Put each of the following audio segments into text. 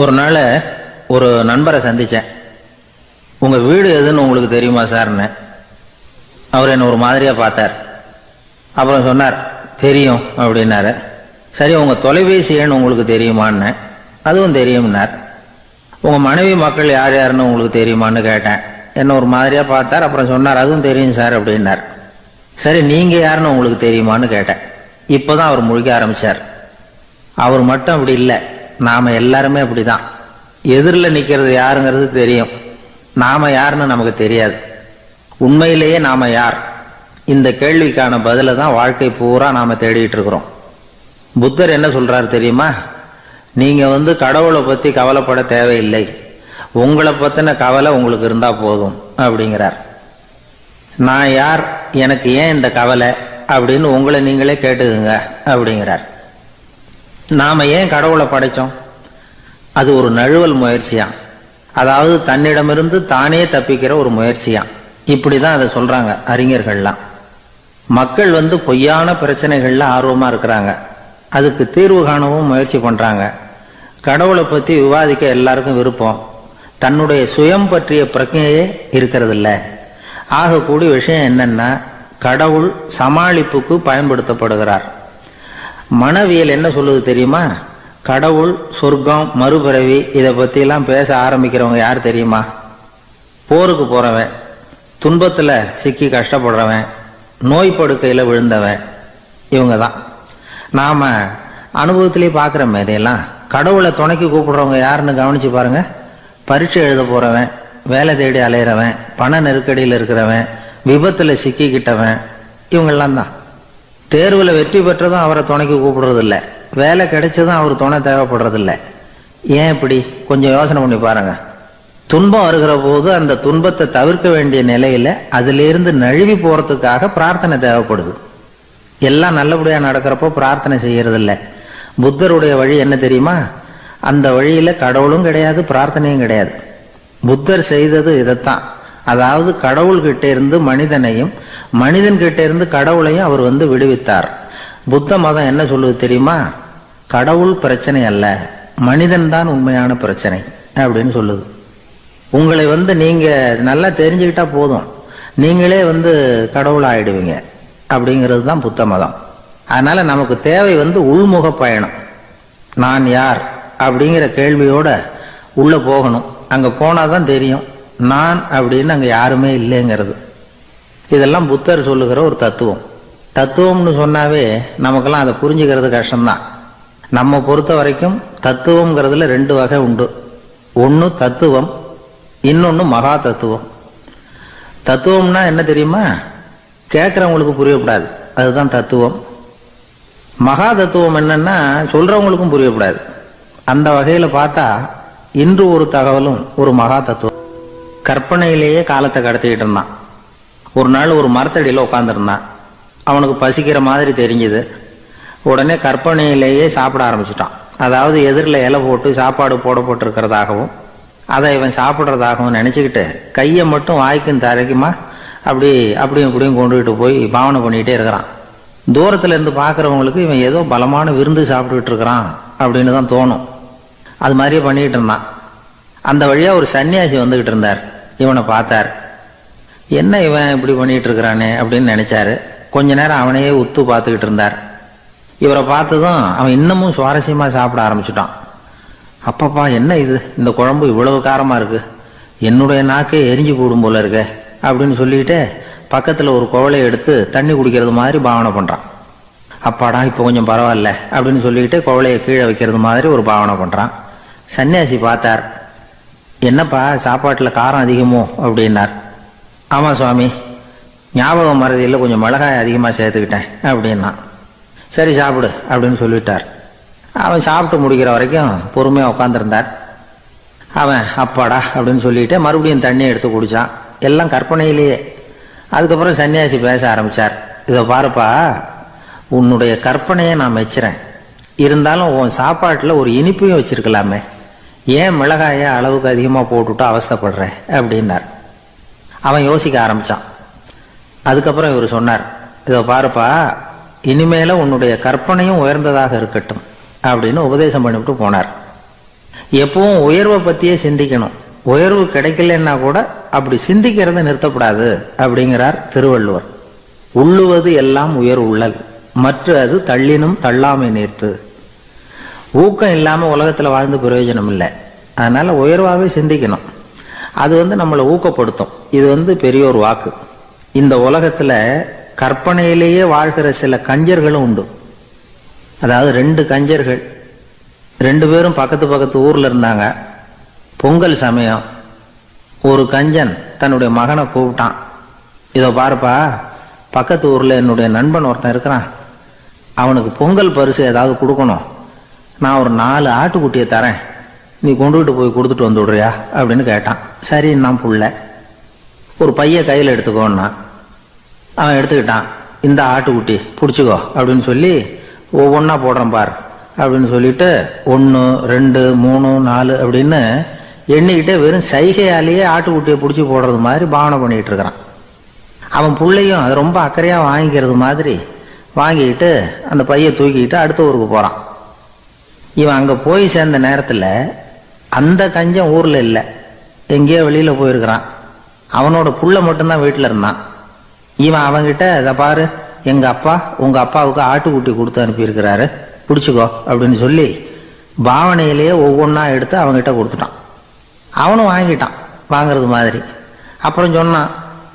ஒரு நாள் ஒரு நண்பரை சந்தித்தேன் உங்கள் வீடு எதுன்னு உங்களுக்கு தெரியுமா சார்னு. அவர் என்னை ஒரு மாதிரியாக பார்த்தார். அப்புறம் சொன்னார் தெரியும் அப்படின்னாரு. சரி உங்கள் தொலைபேசி எண் உங்களுக்கு தெரியுமான்னு. அதுவும் தெரியும்னார். உங்கள் மனைவி மக்கள் யார் யாருன்னு உங்களுக்கு தெரியுமான்னு கேட்டேன். என்ன ஒரு மாதிரியாக பார்த்தார் அப்புறம் சொன்னார் அதுவும் தெரியும் சார் அப்படின்னார். சரி நீங்கள் யாருன்னு உங்களுக்கு தெரியுமான்னு கேட்டேன். இப்போ தான் அவர் முழிக்க ஆரம்பிச்சார். அவர் மட்டும் அப்படி இல்லை. நாம எல்லாருமே அப்படிதான். எதிரில் நிக்கிறது யாருங்கிறது தெரியும். நாம யாருன்னு நமக்கு தெரியாது. உண்மையிலேயே நாம யார்? இந்த கேள்விக்கான பதிலை தான் வாழ்க்கை பூரா நாம தேடிட்டு இருக்கிறோம். புத்தர் என்ன சொல்றாரு தெரியுமா? நீங்க வந்து கடவுளை பத்தி கவலைப்பட தேவையில்லை. உங்களை பத்தின கவலை உங்களுக்கு இருந்தா போதும் அப்படிங்கிறார். நான் யார்? எனக்கு ஏன் இந்த கவலை? அப்படின்னு உங்களை நீங்களே கேட்டுக்குங்க அப்படிங்கிறார். நாம ஏன் கடவுளை படைச்சோம்? அது ஒரு நழுவல் முயற்சியா? அதாவது தன்னிடமிருந்து தானே தப்பிக்கிற ஒரு முயற்சியா? இப்படிதான் அதை சொல்றாங்க அறிஞர்கள்லாம். மக்கள் வந்து பொய்யான பிரச்சனைகள்ல ஆர்வமா இருக்கிறாங்க. அதுக்கு தீர்வு காணவும் முயற்சி பண்றாங்க. கடவுளை பத்தி விவாதிக்க எல்லாருக்கும் விருப்பம். தன்னுடைய சுயம் பற்றிய பிரச்சனையே இருக்கிறது இல்லை ஆகக்கூடிய விஷயம் என்னன்னா கடவுள் சமாளிப்புக்கு பயன்படுத்தப்படுகிறார். மனவியல் என்ன சொல்லுது தெரியுமா? கடவுள் சொர்க்கம் மறுபிறவி இதை பற்றிலாம் பேச ஆரம்பிக்கிறவங்க யார் தெரியுமா? போருக்கு போகிறவன் துன்பத்தில் சிக்கி கஷ்டப்படுறவன் நோய் படுக்கையில் விழுந்தவன் இவங்க தான் நாம் அனுபவத்திலே பார்க்குறோமே இதையெல்லாம். கடவுளை துணைக்கு கூப்பிடுறவங்க யாருன்னு கவனித்து பாருங்கள் பரீட்சை எழுத போகிறவன் வேலை தேடி அலையிறவன் பண நெருக்கடியில் இருக்கிறவன் விபத்தில் சிக்கிக்கிட்டவன் இவங்கெல்லாம் தான். தேர்வில் வெற்றி பெற்றதும் அவரை துணைக்கு கூப்பிடுறதில்ல. வேலை கிடைச்சதும் அவர் துணை தேவைப்படுறதில்ல. ஏன் இப்படி? கொஞ்சம் யோசனை பண்ணி பாருங்க. துன்பம் வருகிற போது அந்த துன்பத்தை தவிர்க்க வேண்டிய நிலையில அதிலிருந்து நழுவி போறதுக்காக பிரார்த்தனை தேவைப்படுது. எல்லாம் நல்லபடியாக நடக்கிறப்போ பிரார்த்தனை செய்யறதில்ல. புத்தருடைய வழி என்ன தெரியுமா? அந்த வழியில கடவுளும் கிடையாது பிரார்த்தனையும் கிடையாது. புத்தர் செய்தது இதைத்தான். அதாவது கடவுள்கிட்ட இருந்து மனிதனையும் மனிதன் கிட்ட இருந்து கடவுளையும் அவர் வந்து விடுவித்தார். புத்த மதம் என்ன சொல்லுவது தெரியுமா? கடவுள் பிரச்சனை அல்ல மனிதன் தான் உண்மையான பிரச்சனை அப்படின்னு சொல்லுது. உங்களை வந்து நீங்க நல்லா தெரிஞ்சுக்கிட்டா போதும். நீங்களே வந்து கடவுள் ஆயிடுவீங்க அப்படிங்கிறது தான் புத்த மதம். அதனால நமக்கு தேவை வந்து உள்முக பயணம். நான் யார் அப்படிங்கிற கேள்வியோட உள்ள போகணும். அங்க போனாதான் தெரியும். நான் அப்படின்னு அங்க யாருமே இல்லைங்கிறது. இதெல்லாம் புத்தர் சொல்லுகிற ஒரு தத்துவம். தத்துவம்னு சொன்னாவே நமக்கெல்லாம் அதை புரிஞ்சுக்கிறது கஷ்டம்தான். நம்ம பொறுத்த வரைக்கும் தத்துவங்கிறதுல ரெண்டு வகை உண்டு. ஒன்று தத்துவம் இன்னொன்று மகா தத்துவம். தத்துவம்னா என்ன தெரியுமா? கேட்குறவங்களுக்கு புரியக்கூடாது. அதுதான் தத்துவம். மகா தத்துவம் என்னன்னா சொல்றவங்களுக்கும் புரியக்கூடாது. அந்த வகையில் பார்த்தா இன்று ஒரு தகவலும் ஒரு மகா தத்துவம். கற்பனையிலேயே காலத்தை கடத்திக்கிட்டு இருந்தான். ஒரு நாள் ஒரு மரத்தடியில் உட்காந்துருந்தான் அவனுக்கு பசிக்கிற மாதிரி தெரிஞ்சுது. உடனே கற்பனையிலேயே சாப்பிட ஆரம்பிச்சிட்டான். அதாவது எதிரில் இலை போட்டு சாப்பாடு போடப்பட்டிருக்கிறதாகவும் அதை இவன் சாப்பிட்றதாகவும் நினச்சிக்கிட்டு கையை மட்டும் வாய்க்கும் தரைக்குமா அப்படி அப்படியும் இப்படியும் கொண்டுகிட்டு போய் பாவனை பண்ணிக்கிட்டே இருக்கிறான். தூரத்தில் இருந்து பார்க்குறவங்களுக்கு இவன் ஏதோ பலமான விருந்து சாப்பிட்டுக்கிட்டு இருக்கிறான் அப்படின்னு தான் தோணும். அது மாதிரியே பண்ணிக்கிட்டு இருந்தான். அந்த வழியாக ஒரு சன்னியாசி வந்துக்கிட்டு இருந்தார். இவனை பார்த்தார். என்ன இவன் இப்படி பண்ணிட்டு இருக்கிறானே அப்படின்னு நினைச்சாரு. கொஞ்ச நேரம் அவனையே உத்து பார்த்துக்கிட்டு இருந்தார். இவரை பார்த்ததும் அவன் இன்னமும் சுவாரஸ்யமாக சாப்பிட ஆரம்பிச்சிட்டான். அப்பப்பா என்ன இது? இந்த குழம்பு இவ்வளவு காரமாக இருக்கு. என்னுடைய நாக்கே எரிஞ்சு போடும் போல இருக்க அப்படின்னு சொல்லிட்டு பக்கத்தில் ஒரு குவளையை எடுத்து தண்ணி குடிக்கிறது மாதிரி பாவனை பண்ணுறான் அப்பாடா இப்போ கொஞ்சம் பரவாயில்ல அப்படின்னு சொல்லிட்டு குவளையை கீழே வைக்கிறது மாதிரி ஒரு பாவனை பண்ணுறான் சன்னியாசி பார்த்தார். என்னப்பா சாப்பாட்டில் காரம் அதிகமோ? அப்படின்னார். ஆமாம் சுவாமி. ஞாபகம் மறதியில் கொஞ்சம் மிளகாய் அதிகமாக சேர்த்துக்கிட்டேன் அப்படின்னா. சரி சாப்பிடு அப்படின்னு சொல்லிட்டார். அவன் சாப்பிட்டு முடிக்கிற வரைக்கும் பொறுமையாக உட்காந்துருந்தார் அவன் அப்பாடா அப்படின்னு சொல்லிட்டு மறுபடியும் தண்ணியை எடுத்து குடித்தான் எல்லாம் கற்பனையிலேயே. அதுக்கப்புறம் சன்னியாசி பேச ஆரம்பிச்சார். இதை பாருப்பா உன்னுடைய கற்பனையை நான் வச்சுறேன் இருந்தாலும் உன் சாப்பாட்டில் ஒரு இனிப்பையும் வச்சுருக்கலாமே. ஏன் மிளகாயை அளவுக்கு அதிகமாக போட்டுவிட்டு அவஸ்தைப்படுறேன் அப்படின்னார். அவன் யோசிக்க ஆரம்பித்தான் அதுக்கப்புறம் இவர் சொன்னார் இதோ பாருப்பா இனிமேல உன்னுடைய கற்பனையும் உயர்ந்ததாக இருக்கட்டும் அப்படின்னு உபதேசம் பண்ணிவிட்டு போனார். எப்பவும் உயர்வை பற்றியே சிந்திக்கணும். உயர்வு கிடைக்கலன்னா கூட அப்படி சிந்திக்கிறத நிறுத்தப்படாது அப்படிங்கிறார் திருவள்ளுவர். உள்ளுவது எல்லாம் உயர் உள்ளல் மற்ற அது தள்ளினும் தள்ளாமை நேர்த்து. ஊக்கம் இல்லாமல் உலகத்தில் வாழ்ந்து பிரயோஜனம் இல்லை. அதனால உயர்வாகவே சிந்திக்கணும். அது வந்து நம்மளை ஊக்கப்படுத்தும். இது வந்து பெரிய ஒரு வாக்கு. இந்த உலகத்துல கற்பனையிலேயே வாழ்கிற சில கஞ்சர்களும் உண்டு. அதாவது ரெண்டு கஞ்சர்கள். ரெண்டு பேரும் பக்கத்து பக்கத்து ஊர்ல இருந்தாங்க. பொங்கல் சமயம் ஒரு கஞ்சன் தன்னுடைய மகனை கூப்பிட்டான். இதோ பாருப்பா பக்கத்து ஊர்ல என்னுடைய நண்பன் ஒருத்தன் இருக்கிறான். அவனுக்கு பொங்கல் பரிசு ஏதாவது கொடுக்கணும். நான் ஒரு நாலு ஆட்டுக்குட்டியை தரேன். நீ கொண்டுகிட்டு போய் கொடுத்துட்டு வந்து விடுறியா? அப்படின்னு கேட்டான். சரி நான் புள்ள. ஒரு பைய கையில் எடுத்துக்கோன்னா அவன் எடுத்துக்கிட்டான். இந்த ஆட்டுக்குட்டி பிடிச்சிக்கோ அப்படின்னு சொல்லி ஒவ்வொன்றா போடுறேன் பார் அப்படின்னு சொல்லிட்டு ஒன்று ரெண்டு மூணு நாலு அப்படின்னு எண்ணிக்கிட்டே வெறும் சைகையாலேயே ஆட்டுக்குட்டியை பிடிச்சி போடுறது மாதிரி பாவனை பண்ணிகிட்டு இருக்கிறான். அவன் பிள்ளையும் அது ரொம்ப அக்கறையாக வாங்கிக்கிறது மாதிரி வாங்கிக்கிட்டு அந்த பையை தூக்கிக்கிட்டு அடுத்த ஊருக்கு போகிறான் இவன் அங்கே போய் சேர்ந்த நேரத்தில் அந்த கஞ்சன் ஊரில் இல்லை. எங்கேயோ வெளியில் போயிருக்கிறான். அவனோட புள்ள மட்டும்தான் வீட்டில் இருந்தான். இவன் அவன்கிட்ட இதை பாரு எங்கள் அப்பா உங்கள் அப்பாவுக்கு ஆட்டுக்குட்டி கொடுத்து அனுப்பியிருக்கிறாரு. பிடிச்சிக்கோ அப்படின்னு சொல்லி பாவனையிலேயே ஒவ்வொன்றா எடுத்து அவன்கிட்ட கொடுத்துட்டான். அவனும் வாங்கிட்டான் வாங்கிறது மாதிரி. அப்புறம் சொன்னான்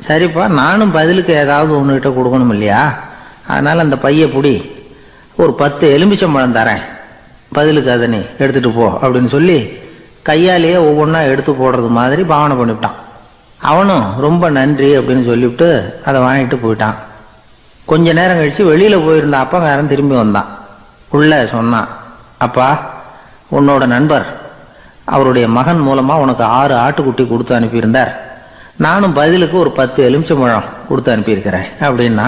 சரிப்பா நானும் பதிலுக்கு ஏதாவது ஒன்றுகிட்ட கொடுக்கணும் இல்லையா? அதனால் அந்த பைய பிடி. ஒரு பத்து எலுமிச்சம்பழம் தரேன். பதிலுக்கு அதனை நீ போ அப்படின்னு சொல்லி கையாலேயே ஒவ்வொன்றா எடுத்து போடுறது மாதிரி பாவனை பண்ணிவிட்டான். அவனும் ரொம்ப நன்றி அப்படின்னு சொல்லிவிட்டு அதை வாங்கிட்டு போயிட்டான். கொஞ்ச நேரம் கழித்து வெளியில் போயிருந்த அப்பங்காரன் திரும்பி வந்தான். உள்ளே சொன்னான் அப்பா உன்னோட நண்பர் அவருடைய மகன் மூலமாக உனக்கு ஆறு ஆட்டுக்குட்டி கொடுத்து அனுப்பியிருந்தார். நானும் பதிலுக்கு ஒரு பத்து எலுமிச்சம்பழம் கொடுத்து அனுப்பியிருக்கிறேன் அப்படின்னா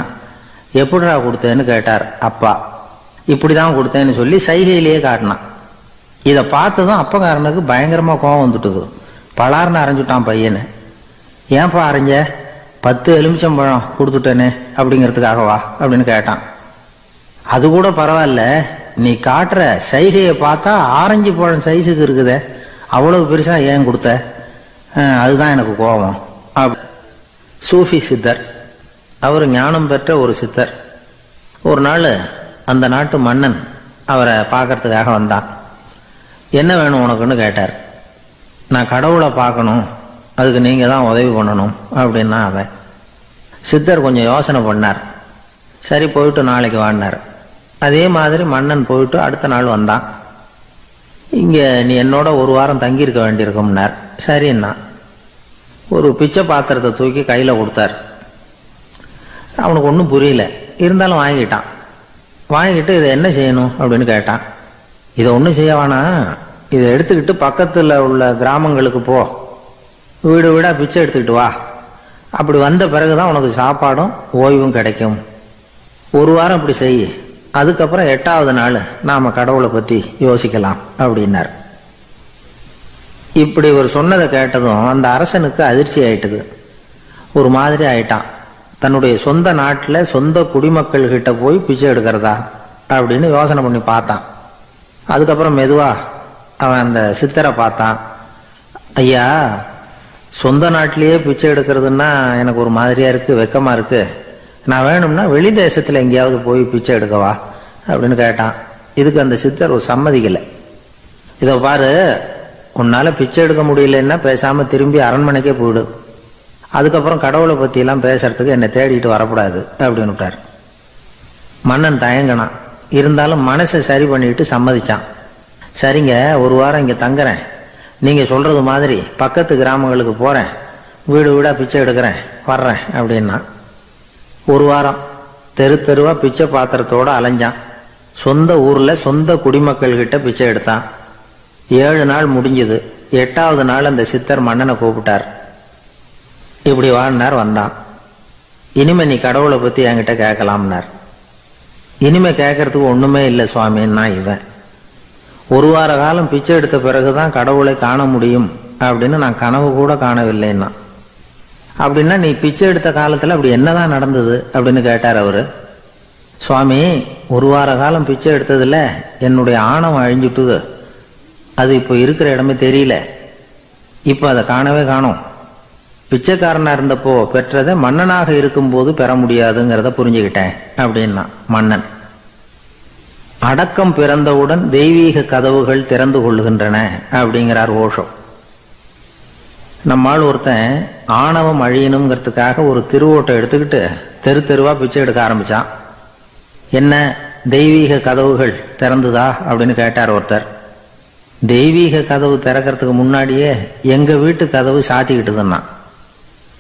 எப்படிடா கொடுத்தேன்னு கேட்டார் அப்பா. இப்படி தான் கொடுத்தேன்னு சொல்லி சைகையிலேயே காட்டினான். இதை பார்த்ததும் அப்பக்காரனுக்கு பயங்கரமாக கோவம் வந்துட்டுது. பலார்னு அரைஞ்சுட்டான் பையனு. ஏன்பா அரைஞ்ச? பத்து எலுமிச்சம்பழம் கொடுத்துட்டேனே அப்படிங்கிறதுக்காகவா? அப்படின்னு கேட்டான். அது கூட பரவாயில்ல. நீ காட்டுற சைகையை பார்த்தா ஆரஞ்சு பழம் சைஸுக்கு இருக்குதே. அவ்வளவு பெருசாக ஏன் கொடுத்த? அதுதான் எனக்கு கோபம். அப்~ சூஃபி சித்தர். அவர் ஞானம் பெற்ற ஒரு சித்தர். ஒரு நாள் அந்த நாட்டு மன்னன் அவரை பார்க்கறதுக்காக வந்தான். என்ன வேணும் உனக்குன்னு கேட்டார். நான் கடவுளை பார்க்கணும் அதுக்கு நீங்கள் தான் உதவி பண்ணணும் அப்படின்னா அவன் சித்தர் கொஞ்சம் யோசனை பண்ணார். சரி போயிட்டு நாளைக்கு வாடினார் அதே மாதிரி மன்னன் போயிட்டு அடுத்த நாள் வந்தான். இங்கே நீ என்னோட ஒரு வாரம் தங்கியிருக்க வேண்டியிருக்கும்னார். சரின்னா ஒரு பிச்சை பாத்திரத்தை தூக்கி கையில் கொடுத்தார். அவனுக்கு ஒன்றும் புரியல. இருந்தாலும் வாங்கிட்டான். வாங்கிட்டு இதை என்ன செய்யணும் அப்படின்னு கேட்டான். இதை ஒன்றும் செய்ய வேணாம் இதை எடுத்துக்கிட்டு பக்கத்தில் உள்ள கிராமங்களுக்கு போ. வீடு வீடாக பிச்சை எடுத்துக்கிட்டு வா. அப்படி வந்த பிறகு தான் உனக்கு சாப்பாடும் ஓய்வும் கிடைக்கும். ஒரு வாரம் இப்படி செய். அதுக்கப்புறம் எட்டாவது நாள் நாம் கடவுளை பற்றி யோசிக்கலாம் அப்படின்னார். இப்படி ஒரு சொன்னதை கேட்டதும் அந்த அரசனுக்கு அதிர்ச்சி ஆயிட்டுது. ஒரு மாதிரி ஆயிட்டான். தன்னுடைய சொந்த நாட்டில் சொந்த குடிமக்கள் கிட்ட போய் பிச்சை எடுக்கிறதா அப்படின்னு யோசனை பண்ணி பார்த்தான். அதுக்கப்புறம் மெதுவாக அவன் அந்த சித்தரை பார்த்தான். ஐயா சொந்த நாட்டிலேயே பிச்சை எடுக்கிறதுன்னா எனக்கு ஒரு மாதிரியா இருக்கு வெக்கமா இருக்கு. நான் வேணும்னா வெளி தேசத்துல எங்கேயாவது போய் பிச்சை எடுக்கவா அப்படின்னு கேட்டான். இதுக்கு அந்த சித்தர் ஒரு சம்மதிக்கலை. இதை பாரு உன்னால பிச்சை எடுக்க முடியலன்னா பேசாம திரும்பி அரண்மனைக்கே போயிடு. அதுக்கப்புறம் கடவுளை பத்தி எல்லாம் பேசுறதுக்கு என்னை தேடிட்டு வரக்கூடாது அப்படின்னு விட்டார். மன்னன் தயங்கினான். இருந்தாலும் மனசை சரி பண்ணிட்டு சம்மதிச்சான். சரிங்க ஒரு வாரம் இங்கே தங்குறேன். நீங்கள் சொல்கிறது மாதிரி பக்கத்து கிராமங்களுக்கு போகிறேன் வீடு வீடாக பிச்சை எடுக்கிறேன். வர்றேன் அப்படின்னா. ஒரு வாரம் தெரு தெருவாக பிச்சை பாத்திரத்தோட அலைஞ்சான். சொந்த ஊரில் சொந்த குடிமக்கள்கிட்ட பிச்சை எடுத்தான். ஏழு நாள் முடிஞ்சுது. எட்டாவது நாள் அந்த சித்தர் மன்னனை கூப்பிட்டார். இப்படி வாழ்னார் வந்தான். இனிமே நீ கடவுளை பற்றி என்கிட்ட கேட்கலாம்னார். இனிமே கேட்கறதுக்கு ஒன்றுமே இல்லை சுவாமின்னா இவன். ஒரு வார காலம் பிச்சை எடுத்த பிறகுதான் கடவுளை காண முடியும் அப்படின்னு நான் கனவு கூட காணவில்லைன்னா. அப்படின்னா நீ பிச்சை எடுத்த காலத்துல அப்படி என்னதான் நடந்தது அப்படின்னு கேட்டார் அவரு. சுவாமி ஒரு வார காலம் பிச்சை எடுத்ததுல என்னுடைய ஆணவம் அழிஞ்சுட்டுது. அது இப்போ இருக்கிற இடமே தெரியல. இப்போ அதை காணவே காணும். பிச்சைக்காரனாக இருந்தப்போ பெற்றதை மன்னனாக இருக்கும்போது பெற முடியாதுங்கிறத புரிஞ்சுக்கிட்டேன் அப்படின்னா மன்னன். அடக்கம் பிறந்தவுடன் தெய்வீக கதவுகள் திறந்து கொள்கின்றன அப்படிங்கிறார் ஓஷோ. நம்மால் ஒருத்தன் ஆணவம் அழியணுங்கிறதுக்காக ஒரு திருவோட்டை எடுத்துக்கிட்டு தெரு தெருவா பிச்சை எடுக்க ஆரம்பிச்சான். என்ன தெய்வீக கதவுகள் திறந்துதா அப்படின்னு கேட்டார் ஒருத்தர். தெய்வீக கதவு திறக்கிறதுக்கு முன்னாடியே எங்க வீட்டு கதவு சாத்திக்கிட்டுதுன்னா.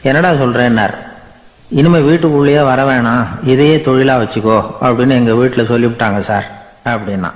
என்னடா சொல்றேன்னார். இனிமே வீட்டுக்குள்ளேயே வர வேணாம் இதையே தொழிலா வச்சுக்கோ அப்படின்னு எங்க வீட்டுல சொல்லிவிட்டாங்க சார். அப்படின்னா.